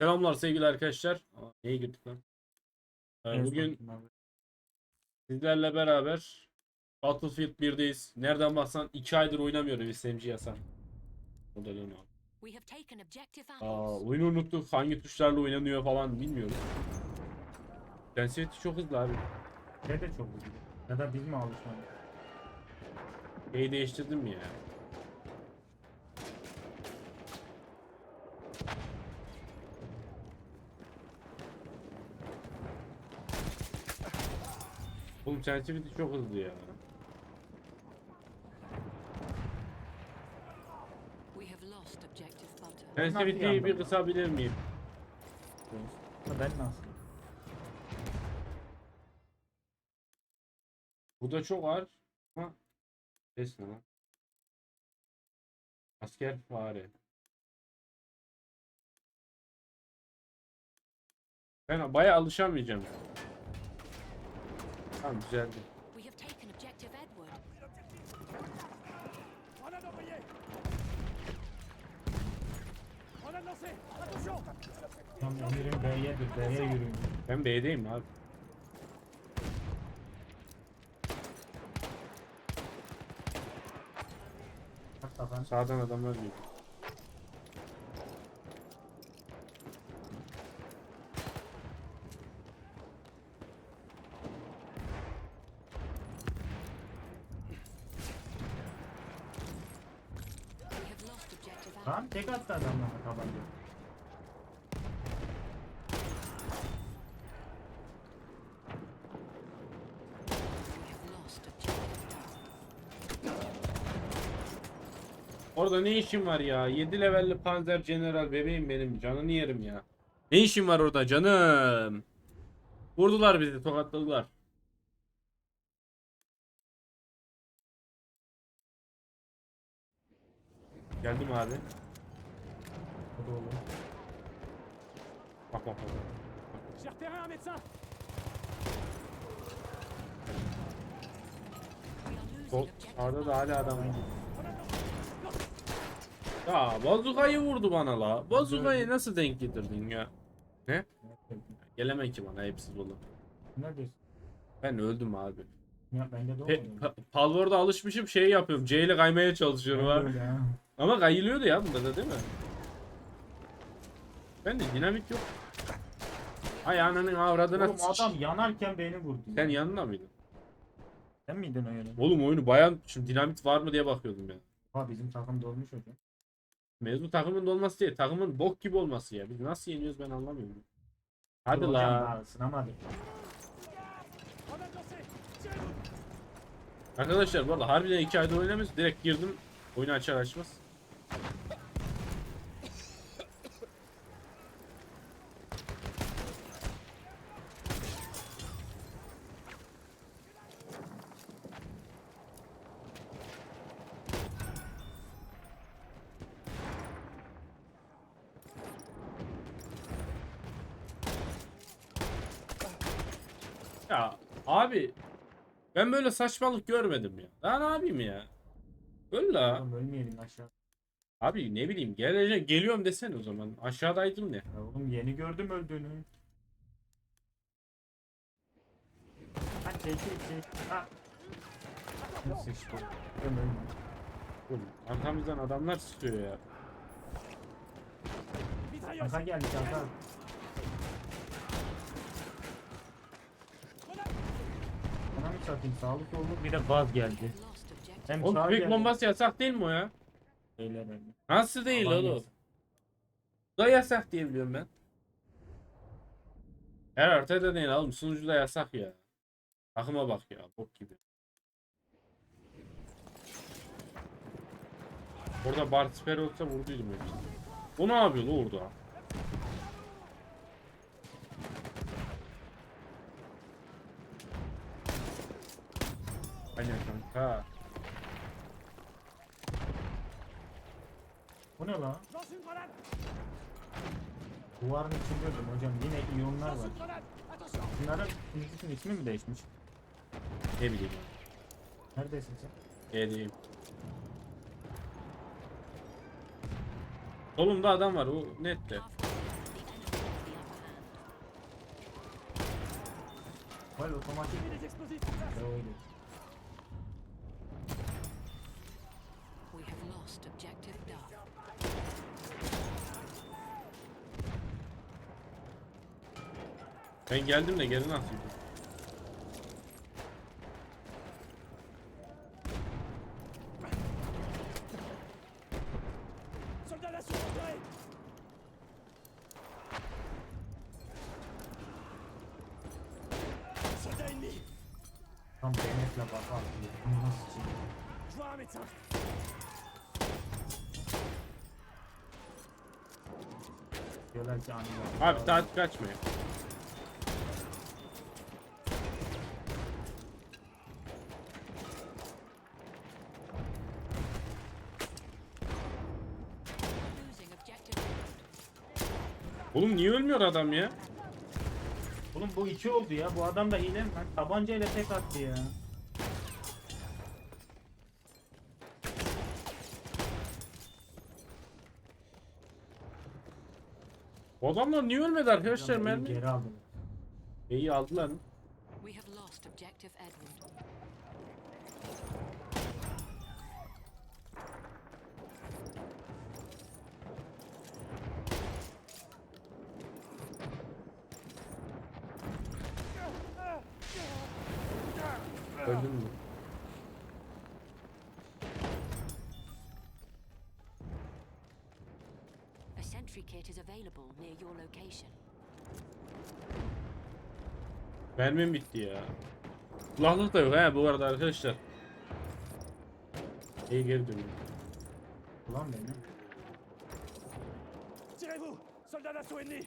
Selamlar sevgili arkadaşlar. Aa, neye girdik lan? Ee, bugün sizlerle beraber Battlefield 1'deyiz. Nereden baksan 2 aydır oynamıyorum SMG yasak. O da objective Aa, oyunu unuttuk. Hangi tuşlarla oynanıyor falan bilmiyorum. Sensitivity çok hızlı abi. Ne de çok hızlı. Ya da biz mi alışmadık? Şeyi değiştirdim mi ya? Oğlum sensitivity çok hızlı ya. Sensitivity'yi bir kısabilir miyim? Ha, Ben nasıl? Bu da çok ağır ama ses ne lan? Asker fare. Ben bayağı alışamayacağım. Tamam güzeldi. We have taken objective Edward. Tam emirim B'yedir. B'ye yürüyün. Ben B'deyim abi. Sağdan adamlar geliyor. We have lost objective Lan tek attı adamlar tabanca. Orada ne işin var ya? 7 levelli Panzer General bebeğim benim. Canını yerim ya. Ne işin var orada canım? Vurdular bizi tokatladılar. Geldim abi. Bak bak bak. J'ai repéré un médecin Sol, sağda da hala adam var. Ya bazukayı vurdu bana la. Bazukayı nasıl denk getirdin ya? Ne? Geleme ki bana hepsi dolu. Ne diyorsun? Ben öldüm abi. Ya bende de Pe olmuyor. pa- Palworld'a alışmışım şey yapıyorum. C ile kaymaya çalışıyorum abi. Öyle ya. Ama kayılıyordu ya bunda da değil mi? Ben de dinamit yok. Ay ananın avradına Oğlum sıç. adam yanarken beni vurdu. Sen yanında mıydın? Sen miydin o yönü? Oğlum oyunu bayan şimdi dinamit var mı diye bakıyordum ya. Ha bizim takım dolmuş hocam. Mevzu takımın olması değil, takımın bok gibi olması ya. Biz nasıl yeniyoruz ben anlamıyorum. Hadi Hocam la. daha ısınamadık. Arkadaşlar bu arada harbiden 2 ayda oynamıyoruz. Direkt girdim. Oyunu açar açmaz. Ya abi ben böyle saçmalık görmedim ya. Daha ne yapayım ya? Öl la. Ölmeyelim aşağı. Abi ne bileyim geleceğim geliyorum desene o zaman. Aşağıdaydım ne? Ya oğlum yeni gördüm öldüğünü. Ha çekil çekil. Ha. Sıçtı. Ölüm ölme. Oğlum arkamızdan adamlar sıkıyor ya. Mitrailleuse Kanka geldi kanka. Bana mı satayım sağlık oldu bir de gaz geldi. Hem Oğlum tüfek geldi. bombası yasak değil mi o ya? Öyle. Nasıl değil Aman oğlum? yasak. Bu da yasak diye biliyorum ben. Her haritada değil oğlum sunucuda yasak ya. Takıma bak ya bok gibi. Orada Bart Sper olsa vurduydum hepsini. O ne yapıyor lan orada? duvarın içindeydim hocam. Yine iyonlar var. Bunların Bunların ismi mi değişmiş? Ne bileyim. Neredesin sen? Geleyim. Solumda adam var. O nette. Vay otomatik. Ben geldim de geri nasıl. Tam beğenetle baka atıyor. Bunu nasıl çekiyor? Diyorlar ki anne. Abi saat kaçmıyor. Losing objective Edward. Oğlum niye ölmüyor adam ya? Oğlum bu iki oldu ya. Bu adam da hile mi lan? Tabancayla tek attı ya. Bu adamlar niye ölmedi arkadaşlar mermi? Geri aldı. İyi aldılar. We have lost objective Edward. Öldün mü? A sentry kit is available near your location. Mermim bitti ya. Kulaklık da yok he bu arada arkadaşlar. İyi geri dönüyor. Ulan beni. Tirez-vous. Soldats d'assaut ennemis.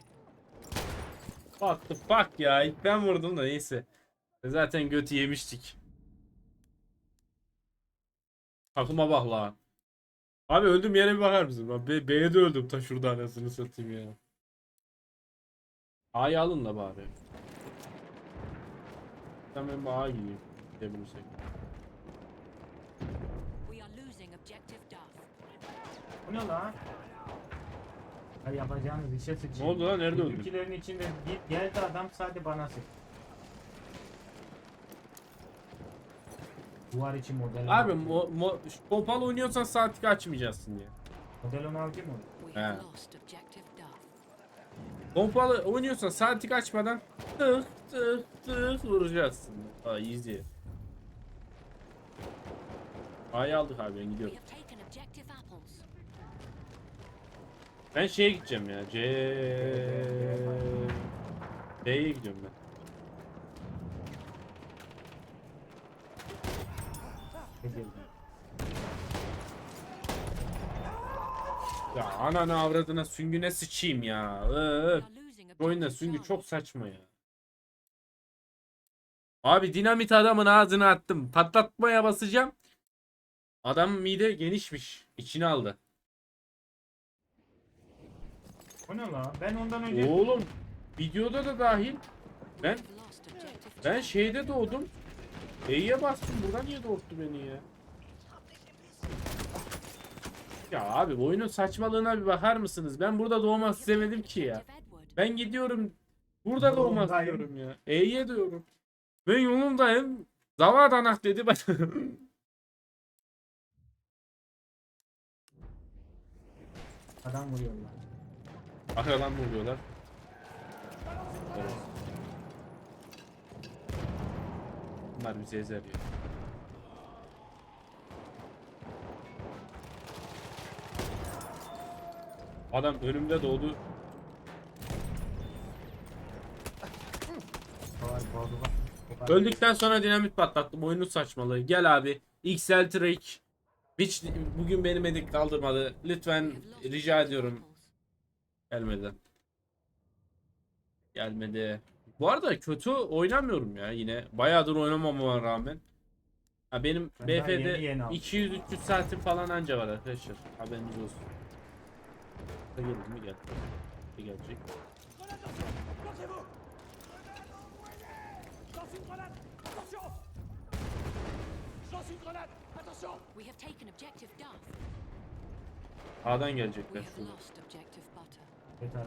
What the fuck ya ilk ben vurdum da neyse. Zaten götü yemiştik. Takıma bak la. Abi öldüm yere bir bakar mısın? Ben B- B'ye de öldüm ta şurada anasını satayım ya. A'yı alın da bari. Tamam ben A'ya gideyim. Gidebilirsek. We are losing objective Duff. Bu ne lan? Ya yapacağınız işe sıçayım. Ne oldu lan? Nerede öldün? Bizimkilerin içinde git geldi adam sadece bana sık. Duvar için model. Abi mo, mo, şu pompalı oynuyorsan saatlik açmayacaksın ya. Model onu aldı mı? We have Ha. lost objective Duff. Pompalı oynuyorsan saatlik açmadan tık tık tık vuracaksın. Aa easy. A'yı aldık abi ben gidiyorum. Ben şeye gideceğim ya. C D'ye gidiyorum ben. Ya ananı avradına süngüne sıçayım ya. Öf. are losing Bu oyunda süngü çok saçma ya. Abi dinamit adamın ağzına attım. Patlatmaya basacağım. Adam mide genişmiş. İçine aldı. O ne lan? Ben ondan önce Oğlum videoda da dahil Ben- ben şeyde doğdum. E'ye bastım. Buradan niye doğurttu beni ya? Ya abi bu oyunun saçmalığına bir bakar mısınız? Ben burada doğmak istemedim ki ya. Ben gidiyorum. Burada doğmak istiyorum ya. E'ye diyorum. Ben yolundayım. Zavadanak dedi bana. adam vuruyorlar. Arkadan vuruyorlar? Evet. Bunlar bizi ezer ya. Adam önümde doğdu. Öldükten sonra dinamit patlattım. Oyunun saçmalığı. Gel abi. XL Trek. Hiç bugün beni medik kaldırmadı. Lütfen rica ediyorum. Gelmedi. Gelmedi. Bu arada kötü oynamıyorum ya yine. Bayağıdır oynamamama rağmen. Ha benim Ben BF'de yeni yeni aldım. 200-300 saatim falan anca var arkadaşlar. Haberiniz olsun. Da gelir mi gel. Da gelecek. Grenade d'assaut. Placez-vous. Lance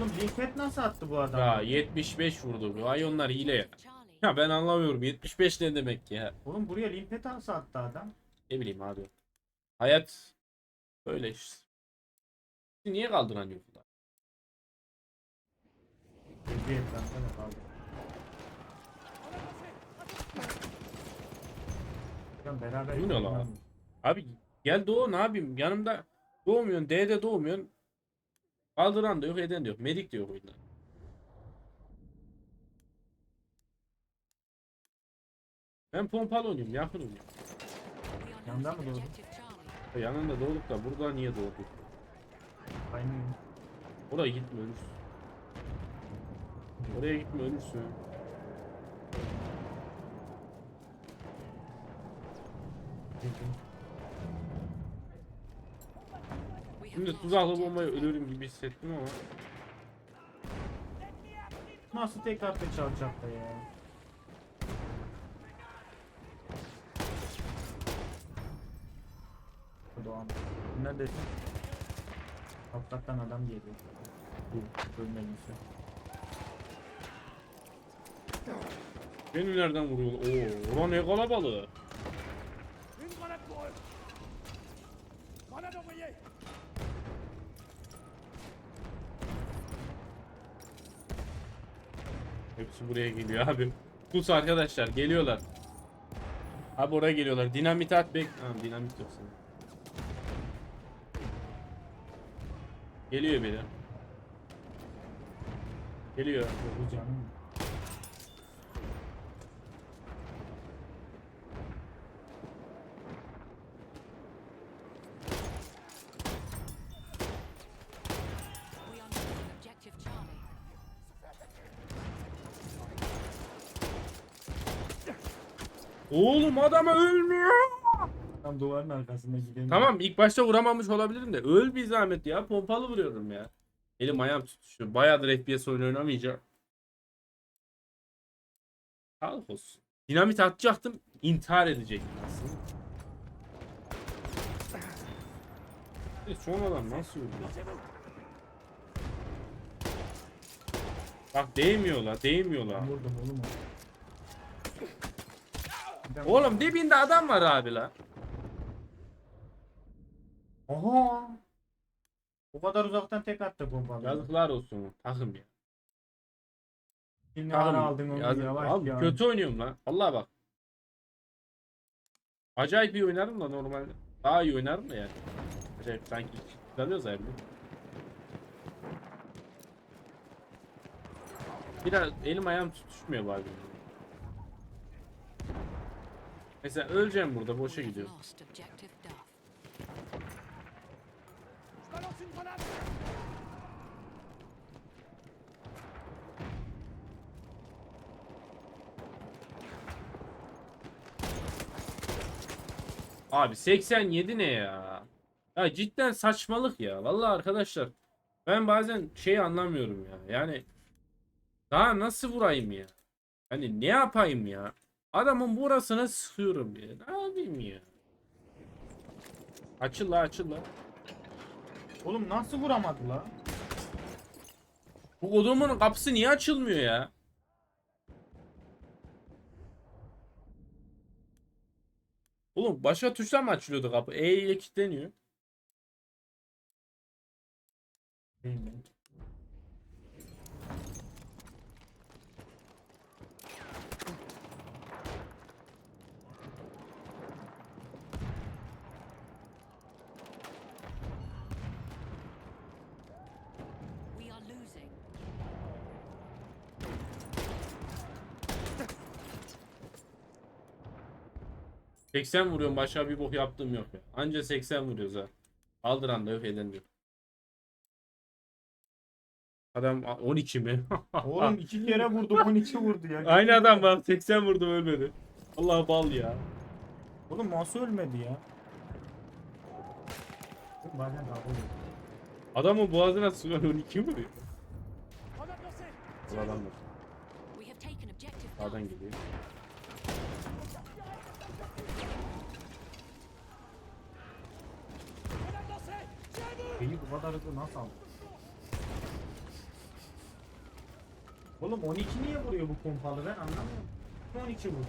Oğlum Linkhead nasıl attı bu adam? Ya 75 vurdu. bu. Ay onlar hile ya. Ya ben anlamıyorum. 75 ne demek ya? Oğlum buraya Linkhead nasıl attı adam? Ne bileyim abi. Hayat böyle işte. Niye kaldıramıyorsun? Bir etrafta da kaldı. Hocam beraber Bu ne lan? Abi gel doğu ne yapayım? Yanımda doğmuyorsun. D'de doğmuyorsun. Kaldıran da yok, eden de yok. Medik de yok oyunda. Ben pompalı oynuyorum, yakın oynuyorum. Yandan mı doğdun? Yanında doğduk da burada niye doğduk? Aynı Oraya gitme ölürsün. Oraya gitme ölürsün. We have Şimdi tuzaklı Alpha. ölürüm gibi hissettim ama. Nasıl tekrar da çalacak da ya? Doğan. Neredesin? Topraktan adam geliyor. Bu bölmediyse. Beni nereden vuruyor? Oo, ulan ne kalabalığı. Hepsi buraya geliyor abi. Pus arkadaşlar geliyorlar. Abi oraya geliyorlar. Dinamit at bek. Ha, dinamit yok senin. Geliyor biri. Geliyor. Canım. Oğlum adama ölmüyor. Tam duvarın arkasında gidemiyor. Tamam ilk başta vuramamış olabilirim de öl bir zahmet ya. Pompalı vuruyorum ya. Elim ayağım tutuşuyor. Bayağıdır FPS oyunu oynamayacağım. Sağlık olsun. Dinamit atacaktım. intihar edecektim aslında. E, Son adam nasıl öldü? Bak değmiyorlar, değmiyorlar. Ben vurdum oğlum Oğlum dibinde adam var abi la. Oha! O kadar uzaktan tek attı pompalı. Yazıklar olsun takım ya. Şimdi Takım ara aldın onu yazık- yavaş Abi ya. kötü oynuyorum lan. Allah bak. Acayip iyi oynarım da normalde. Daha iyi oynarım da yani. Acayip sanki kazanıyoruz abi. Biraz elim ayağım tutuşmuyor bazen. Mesela öleceğim burada boşa gidiyor. Abi 87 ne ya? Ya cidden saçmalık ya. Vallahi arkadaşlar ben bazen şey anlamıyorum ya. Yani daha nasıl vurayım ya? Hani ne yapayım ya? Adamın burasına sıkıyorum ya. Ne yapayım ya? Açıl la açıl la. Oğlum nasıl vuramadı la? Bu kodumun kapısı niye açılmıyor ya? Oğlum başka tuşla mı açılıyordu kapı? E ile kilitleniyor. Değil mi? We are losing. — 80 vuruyorum başka bir bok yaptığım yok ya. Anca 80 vuruyoruz ha. Kaldıran da yok eden de yok. Adam a- 12 mi? Oğlum iki kere vurdum 12 vurdu ya. Aynı adam bak 80 vurdum ölmedi. Allah bal ya. Oğlum nasıl ölmedi ya? Bazen daha oluyor. Adamın boğazına sulan 12 vuruyor. Grenade lancée Bu adam var. We have taken objective Sağdan Duff. Şeyi bu kadar hızlı nasıl aldı? Oğlum 12 niye vuruyor bu pompalı ben anlamıyorum. 12 vuruyor.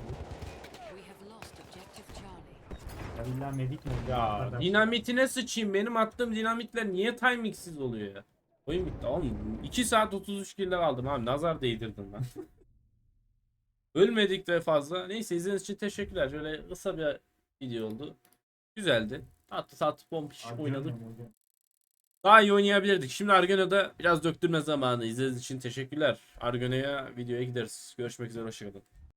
We have lost objective Charlie. Ya illa medik mi? Ya dinamitine sıçayım. Benim attığım dinamitler niye timingsiz oluyor ya? Oyun bitti oğlum. 2 saat 33 kilde kaldım abi. Nazar değdirdim ben. Ölmedik de fazla. Neyse izlediğiniz için teşekkürler. Şöyle kısa bir video oldu. Güzeldi. Tatlı tatlı Harcıyorum oynadık. Daha iyi oynayabilirdik. Şimdi Argono'da biraz döktürme zamanı. İzlediğiniz için teşekkürler. Argono'ya videoya gideriz. Görüşmek üzere. Hoşçakalın.